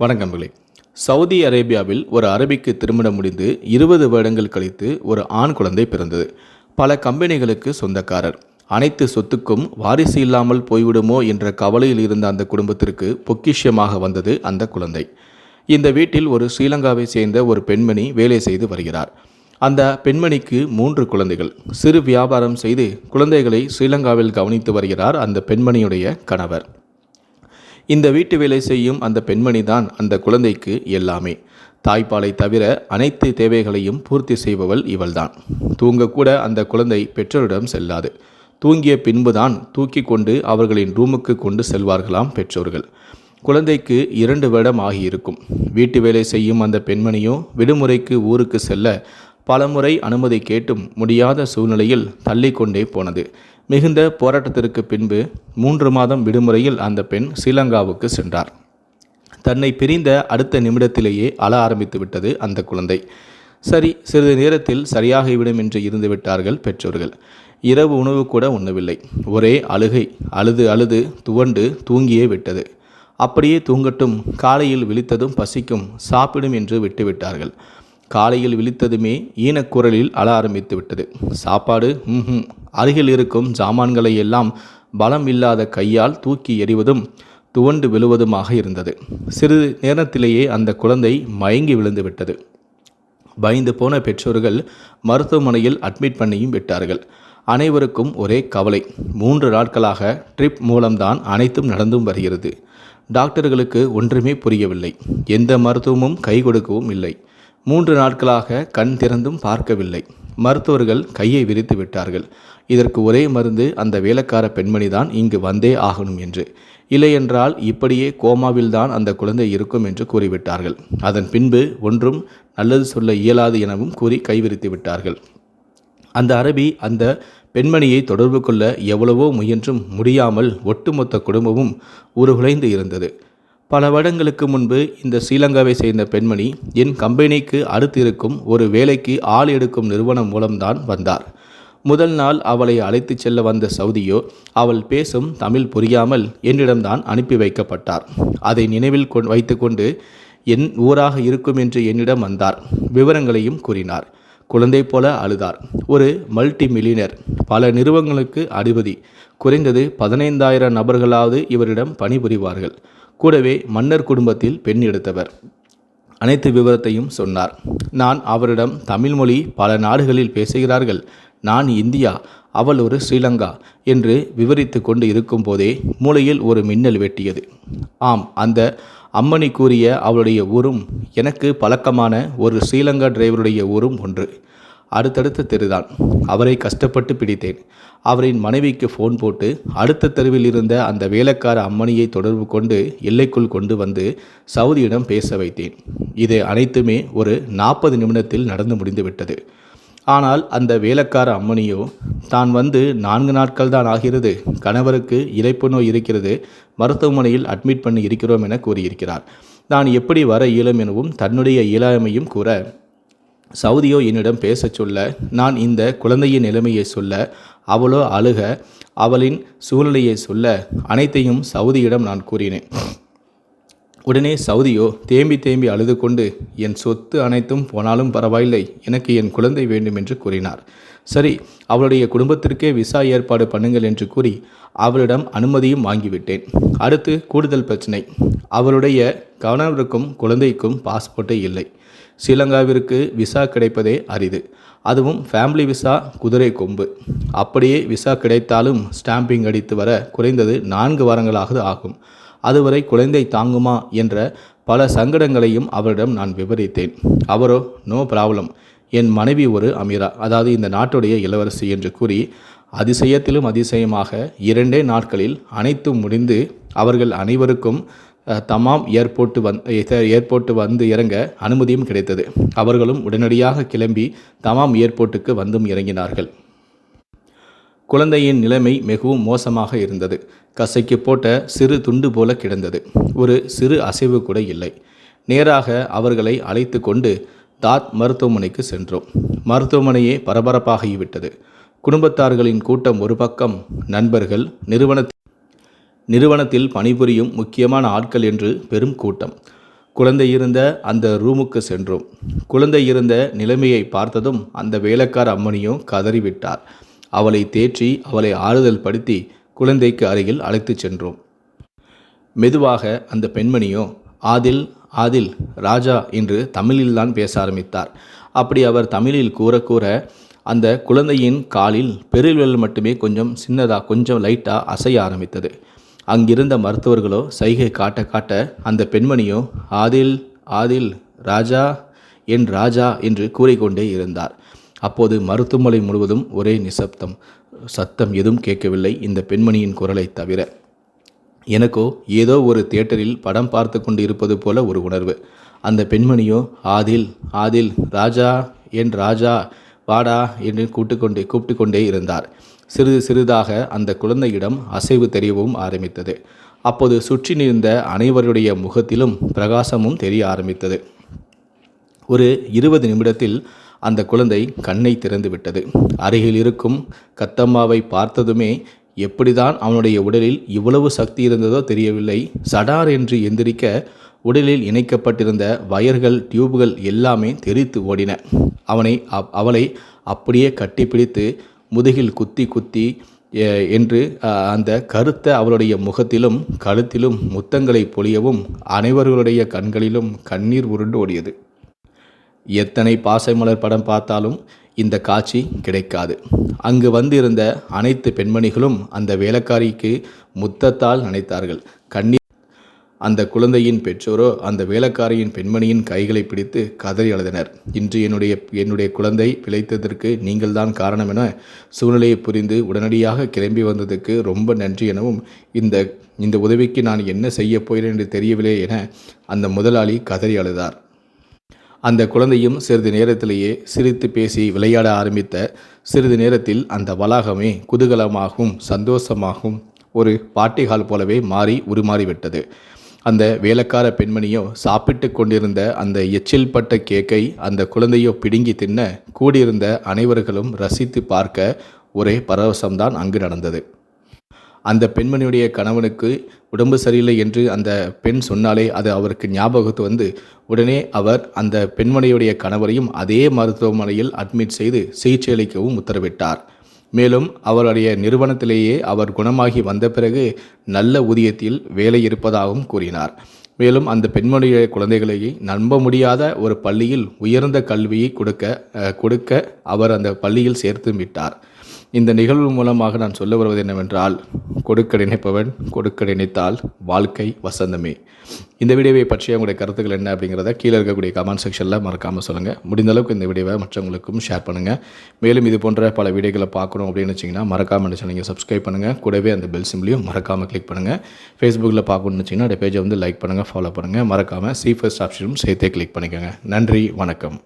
வணக்கங்களே Saudi அரேபியாவில் ஒரு அரபிக்கு திருமணம் முடிந்து இருபது வருடங்கள் கழித்து ஒரு ஆண் குழந்தை பிறந்தது. பல கம்பெனிகளுக்கு சொந்தக்காரர். அனைத்து சொத்துக்கும் வாரிசு இல்லாமல் போய்விடுமோ என்ற கவலையில் இருந்த அந்த குடும்பத்திற்கு பொக்கிஷமாக வந்தது அந்த குழந்தை. இந்த வீட்டில் ஒரு ஸ்ரீலங்காவை சேர்ந்த ஒரு பெண்மணி வேலை செய்து வருகிறார். அந்த பெண்மணிக்கு மூன்று குழந்தைகள். சிறு வியாபாரம் செய்து குழந்தைகளை ஸ்ரீலங்காவில் கவனித்து வருகிறார் அந்த பெண்மணியுடைய கணவர். இந்த வீட்டு வேலை செய்யும் அந்த பெண்மணி தான் அந்த குழந்தைக்கு எல்லாமே. தாய்ப்பாலை தவிர அனைத்து தேவைகளையும் பூர்த்தி செய்பவள் இவள்தான். தூங்கக்கூட அந்த குழந்தை பெற்றோரிடம் செல்லாது. தூங்கிய பின்புதான் தூக்கி கொண்டு அவர்களின் ரூமுக்கு கொண்டு செல்வார்களாம் பெற்றோர்கள். குழந்தைக்கு இரண்டு வருடம் ஆகியிருக்கும். வீட்டு வேலை செய்யும் அந்த பெண்மணியோ விடுமுறைக்கு ஊருக்கு செல்ல பலமுறை அனுமதி கேட்டும் முடியாத சூழ்நிலையில் தள்ளிக்கொண்டே போனது. மிகுந்த போராட்டத்திற்கு பின்பு மூன்று மாதம் விடுமுறையில் அந்த பெண் ஸ்ரீலங்காவுக்கு சென்றார். தன்னை பிரிந்த அடுத்த நிமிடத்திலேயே அழ ஆரம்பித்து விட்டது அந்த குழந்தை. சரி சிறிது நேரத்தில் சரியாகிவிடும் என்று இருந்து விட்டார்கள் பெற்றோர்கள். இரவு உணவு கூட உண்ணவில்லை. ஒரே அழுகை அழுது அழுது துவண்டு தூங்கியே விட்டது. அப்படியே தூங்கட்டும் காலையில் விழித்ததும் பசிக்கும் சாப்பிடும் என்று விட்டுவிட்டார்கள். காலையில் விழித்ததுமே ஈனக்குரலில் அழ ஆரம்பித்து விட்டது சாப்பாடு ம்ஹும் அருகில் இருக்கும் ஜாமான்களை எல்லாம் பலம் இல்லாத கையால் தூக்கி எறிவதும் துவண்டு விழுவதுமாக இருந்தது. சிறிது நேரத்திலேயே அந்த குழந்தை மயங்கி விழுந்து விட்டது பயந்து போன பெற்றோர்கள் மருத்துவமனையில் அட்மிட் பண்ணியும் விட்டார்கள். அனைவருக்கும் ஒரே கவலை மூன்று நாட்களாக ட்ரிப் மூலம்தான் அனைத்தும் நடந்தும் வருகிறது. டாக்டர்களுக்கு ஒன்றுமே புரியவில்லை. எந்த மருத்துவமும் கை கொடுக்கவும் இல்லை. மூன்று நாட்களாக கண் திறந்தும் பார்க்கவில்லை. மருத்துவர்கள் கையை விரித்து விட்டார்கள். இதற்கு ஒரே மருந்து அந்த வேலைக்கார பெண்மணி தான் இங்கு வந்தே ஆகணும் என்று. இல்லையென்றால் இப்படியே கோமாவில்தான் அந்த குழந்தை இருக்கும் என்று கூறிவிட்டார்கள். அதன் பின்பு ஒன்றும் நல்லது சொல்ல இயலாது எனவும் கூறி கைவிரித்து விட்டார்கள். அந்த அரபி அந்த பெண்மணியை தொடர்பு கொள்ள எவ்வளவோ முயன்றும் முடியாமல் ஒட்டுமொத்த குடும்பமும் உருகுலைந்து இருந்தது. பல வருடங்களுக்கு முன்பு இந்த ஸ்ரீலங்காவை சேர்ந்த பெண்மணி என் கம்பெனிக்கு அடுத்து இருக்கும் ஒரு வேலைக்கு ஆள் எடுக்கும் நிறுவனம் மூலம்தான் வந்தார். முதல் நாள் அவளை அழைத்துச் செல்ல வந்த சவுதியோ அவள் பேசும் தமிழ் புரியாமல் என்னிடம்தான் அனுப்பி வைக்கப்பட்டார். அதை நினைவில் கொ வைத்துக்கொண்டு என் ஊராக இருக்கும் என்று என்னிடம் வந்தார். விவரங்களையும் கூறினார். குழந்தை போல அழுதார். ஒரு மல்டி மில்லினர் பல நிறுவனங்களுக்கு அதிபதி குறைந்தது பதினைந்தாயிரம் நபர்களாவது இவரிடம் பணிபுரிவார்கள். கூடவே மன்னர் குடும்பத்தில் பெண் எடுத்தவர். அனைத்து விவரத்தையும் சொன்னார். நான் அவரிடம் தமிழ் மொழி பல நாடுகளில் பேசுகிறார்கள். நான் இந்தியா அவள் ஒரு ஸ்ரீலங்கா என்று விவரித்து கொண்டு இருக்கும்போதே மூளையில் ஒரு மின்னல் வெட்டியது. ஆம் அந்த அம்மணி கூறிய அவளுடைய ஊரும் எனக்கு பழக்கமான ஒரு ஸ்ரீலங்கா டிரைவருடைய ஊரும் ஒன்று. அடுத்தடுத்த தெருதான். அவரை கஷ்டப்பட்டு பிடித்தேன். அவரின் மனைவிக்கு ஃபோன் போட்டு அடுத்த தெருவில் இருந்த அந்த வேலைக்கார அம்மணியை தொடர்பு கொண்டு எல்லைக்குள் கொண்டு வந்து சவுதியிடம் பேச வைத்தேன். இது அனைத்துமே ஒரு நாற்பது நிமிடத்தில் நடந்து முடிந்துவிட்டது. ஆனால் அந்த வேலைக்கார அம்மணியோ தான் வந்து நான்கு நாட்கள் தான் ஆகிறது. கணவருக்கு இறைப்பு நோய் இருக்கிறது. மருத்துவமனையில் அட்மிட் பண்ணி இருக்கிறோம் என கூறியிருக்கிறார். நான் எப்படி வர இயலும் எனவும் தன்னுடைய இயலாமையும் கூற சவுதியோ என்னிடம் பேசச் சொல்ல நான் இந்த குழந்தையின் நிலைமையை சொல்ல அவளோ அழுக அவளின் சூழ்நிலையை சொல்ல அனைத்தையும் சவுதியிடம் நான் கூறினேன். உடனே சவுதியோ தேம்பி தேம்பி அழுது கொண்டு என் சொத்து அனைத்தும் போனாலும் பரவாயில்லை எனக்கு என் குழந்தை வேண்டும் என்று கூறினார். சரி அவளுடைய குடும்பத்திற்கே விசா ஏற்பாடு பண்ணுங்கள் என்று கூறி அவளிடம் அனுமதியும் வாங்கிவிட்டேன். அடுத்து கூடுதல் பிரச்சனை. அவளுடைய கணவருக்கும் குழந்தைக்கும் பாஸ்போர்ட்டே இல்லை. ஸ்ரீலங்காவிற்கு விசா கிடைப்பதே அரிது. அதுவும் ஃபேமிலி விசா குதிரை கொம்பு. அப்படியே விசா கிடைத்தாலும் ஸ்டாம்பிங் அடித்து வர குறைந்தது நான்கு வாரங்களாக ஆகும். அதுவரை குழந்தை தாங்குமா என்ற பல சங்கடங்களையும் அவரிடம் நான் விவரித்தேன். அவரோ நோ ப்ராப்ளம். என் மனைவி ஒரு அமீரா. அதாவது இந்த நாட்டுடைய இளவரசி என்று கூறி அதிசயத்திலும் அதிசயமாக இரண்டே நாட்களில் அனைத்தும் முடிந்து அவர்கள் அனைவருக்கும் தமாம் ஏர்போர்ட்டு வந் ஏர்போர்ட்டு வந்து இறங்க அனுமதியும் கிடைத்தது. அவர்களும் உடனடியாக கிளம்பி தமாம் ஏர்போர்ட்டுக்கு வந்தும் இறங்கினார்கள். குழந்தையின் நிலைமை மிகவும் மோசமாக இருந்தது. கசைக்கு போட்ட சிறு துண்டு போல கிடந்தது. ஒரு சிறு அசைவு கூட இல்லை. நேராக அவர்களை அழைத்து கொண்டு தாத் மருத்துவமனைக்கு சென்றோம். மருத்துவமனையே பரபரப்பாகிவிட்டது. குடும்பத்தார்களின் கூட்டம் ஒரு பக்கம் நண்பர்கள் நிறுவன நிறுவனத்தில் பணிபுரியும் முக்கியமான ஆட்கள் என்று பெரும் கூட்டம். குழந்தை இருந்த அந்த ரூமுக்கு சென்றோம். குழந்தை இருந்த நிலைமையை பார்த்ததும் அந்த வேலைக்கார அம்மனியும் கதறிவிட்டார். அவளை தேற்றி அவளை ஆறுதல் படுத்தி குழந்தைக்கு அருகில் அழைத்துச் சென்றோம். மெதுவாக அந்த பெண்மணியோ ஆதில் ஆதில் ராஜா என்று தமிழில்தான் பேச ஆரம்பித்தார். அப்படி அவர் தமிழில் கூற கூற அந்த குழந்தையின் காலில் பெருவிரல் மட்டுமே கொஞ்சம் சின்னதாக கொஞ்சம் லைட்டாக அசைய ஆரம்பித்தது. அங்கிருந்த மருத்துவர்களோ சைகை காட்ட காட்ட அந்த பெண்மணியோ ஆதில் ஆதில் ராஜா என் ராஜா என்று கூறிக்கொண்டே இருந்தார். அப்போது மருத்துவமனை முழுவதும் ஒரே நிசப்தம். சத்தம் எதுவும் கேட்கவில்லை இந்த பெண்மணியின் குரலை தவிர. எனக்கோ ஏதோ ஒரு தியேட்டரில் படம் பார்த்து கொண்டு இருப்பது போல ஒரு உணர்வு. அந்த பெண்மணியோ ஆதில் ஆதில் ராஜா என் ராஜா வாடா என்று கூட்டுக்கொண்டே கூப்பிட்டு கொண்டே இருந்தார். சிறிது சிறிதாக அந்த குழந்தையிடம் அசைவு தெரியவும் ஆரம்பித்தது. அப்போது சுற்றி நின்ற அனைவருடைய முகத்திலும் பிரகாசமும் தெரிய ஆரம்பித்தது. ஒரு இருபது நிமிடத்தில் அந்த குழந்தை கண்ணை திறந்து விட்டது. அருகில் இருக்கும் கத்தம்மாவை பார்த்ததுமே எப்படிதான் அவனுடைய உடலில் இவ்வளவு சக்தி இருந்ததோ தெரியவில்லை. சடார் என்று எந்திரிக்க உடலில் இணைக்கப்பட்டிருந்த வயர்கள் டியூப்கள் எல்லாமே தெரித்து ஓடின. அவனை அவளை அப்படியே கட்டிப்பிடித்து முதுகில் குத்தி குத்தி என்று அந்த கருத்த அவளுடைய முகத்திலும் கழுத்திலும் முத்தங்களை பொழியவும் அனைவர்களுடைய கண்களிலும் கண்ணீர் உருண்டு ஓடியது. எத்தனை பாசைமலர் படம் பார்த்தாலும் இந்த காட்சி கிடைக்காது. அங்கு வந்திருந்த அனைத்து பெண்மணிகளும் அந்த வேலைக்காரிக்கு முத்தத்தால் நினைத்தார்கள். கண்ணீர் அந்த குழந்தையின் பெற்றோரோ அந்த வேலைக்காரியின் பெண்மணியின் கைகளை பிடித்து கதறி அழுதனர். இன்று என்னுடைய என்னுடைய குழந்தை பிழைத்ததற்கு நீங்கள்தான் காரணம் என சூழ்நிலையை புரிந்து உடனடியாக கிளம்பி வந்ததுக்கு ரொம்ப நன்றி எனவும் இந்த இந்த உதவிக்கு நான் என்ன செய்யப் போகிறேன் என்று தெரியவில்லை என அந்த முதலாளி கதறி அழுதார். அந்த குழந்தையும் சிறிது நேரத்திலேயே சிரித்து பேசி விளையாட ஆரம்பித்த சிறிது நேரத்தில் அந்த வளாகமே குதூகலமாகவும் சந்தோஷமாகவும் ஒரு பாட்டிகால் போலவே மாறி உருமாறிவிட்டது. அந்த வேலைக்கார பெண்மணியோ சாப்பிட்டு கொண்டிருந்த அந்த எச்சில் பட்ட கேக்கை அந்த குழந்தையோ பிடுங்கி தின்ன கூடியிருந்த அனைவர்களும் ரசித்து பார்க்க ஒரே பரவசம்தான் அங்கு நடந்தது. அந்த பெண்மணியுடைய கணவனுக்கு உடம்பு சரியில்லை என்று அந்த பெண் சொன்னாலே அது அவருக்கு ஞாபகத்து வந்து உடனே அவர் அந்த பெண்மணியுடைய கணவரையும் அதே மருத்துவமனையில் அட்மிட் செய்து சிகிச்சை அளிக்கவும் உத்தரவிட்டார். மேலும் அவருடைய நிறுவனத்திலேயே அவர் குணமாகி வந்த பிறகு நல்ல ஊதியத்தில் வேலை இருப்பதாகவும் கூறினார். மேலும் அந்த பெண்மணியுடைய குழந்தைகளை நம்ப முடியாத ஒரு பள்ளியில் உயர்ந்த கல்வியை கொடுக்க கொடுக்க அவர் அந்த பள்ளியில் சேர்த்து விட்டார். இந்த நிகழ்வு மூலமாக நான் சொல்ல வருவது என்னவென்றால் கொடுக்க நினைப்பவன் கொடுக்க நினைத்தால் வாழ்க்கை வசந்தமே. இந்த வீடியோவை பற்றிய உங்களுடைய கருத்துக்கள் என்ன அப்படிங்கிறத கீழே இருக்கக்கூடிய கமெண்ட் செக்ஷனில் மறக்காமல் சொல்லுங்கள் முடிந்த அளவுக்கு இந்த வீடியோவை மற்றவங்களுக்கும் ஷேர் பண்ணுங்கள் மேலும் இது போன்ற பல வீடியோக்களை பார்க்கணும் அப்படின்னு வச்சிங்கன்னா மறக்காமல் என்ன நீங்கள் சப்ஸ்கிரைப் பண்ணுங்கள் கூடவே அந்த பெல் சிம்லையும் மறக்காமல் கிளிக் பண்ணுங்கள் ஃபேஸ்புக்கில் பார்க்கணும்னு வச்சிங்கன்னா அந்த பேஜை வந்து லைக் பண்ணுங்கள் ஃபாலோ பண்ணுங்கள் மறக்காமல் சி ஃபர்ஸ்ட் ஆப்ஷனும் சேர்த்தே கிளிக் பண்ணிக்கோங்க. நன்றி வணக்கம்.